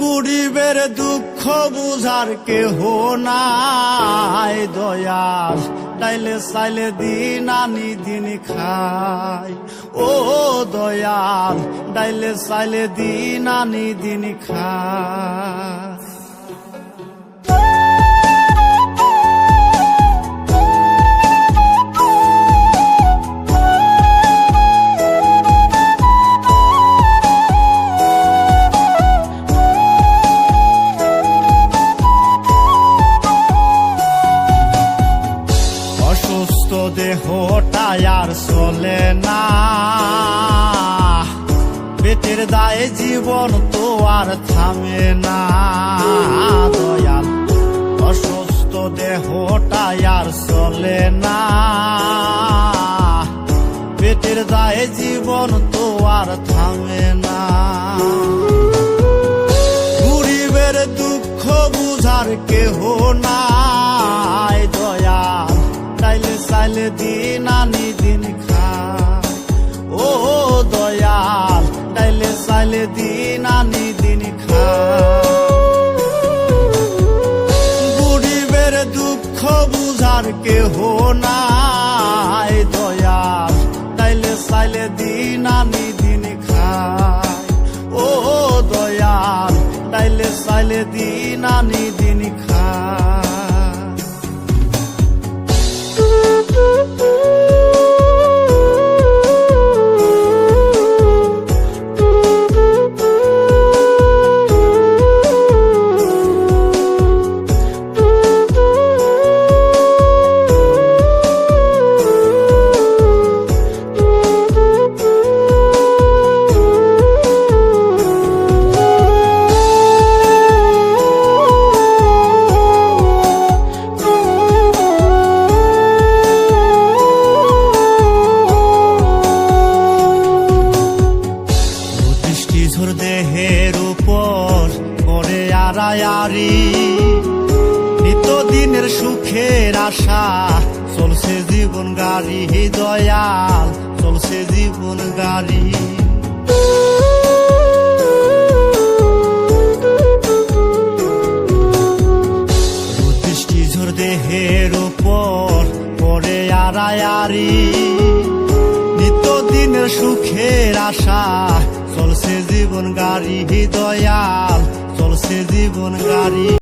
গরিবের দুঃখ বুঝার কেহ নাই। দয়াল ডাইলে সাইলে দিন আনি, দিন খাই ও দয়াল, ডাইলে সাইলে দিন আনি, দিন খাই অসুস্থ দেহটা আর চলে না। পেটের দায়ে জীবন তো আর থামে না। দয়াল, অসুস্থ দেহটা আর চলে না। পেটের দায়ে জীবন তো আর থামে না। গরিবের দুঃখ বুঝার কেহ দয়াল চাইলে চাইলে দিন আনি দিন খায়। ও দয়াল চাইলে চাইলে দিন আনি দিন খায়। গরিবের দুঃখ বুঝার কেহ নাই, দয়াল, তাইলে চাইলে দিন আনি দিন খায়। ও দয়াল চাইলে দিন আনি দিন করে আড়ায়ারি নিত্যদিনের সুখের আশা, চলছে জীবন গাড়ি দয়াল, চলছে জীবন গাড়ি। ঝোর দেহের উপর করে আড়ায়ারি নিত্যদিনের সুখের আশা, চলছে জীবন গাড়ি দয়াল। চলছে জীবন গাড়ি।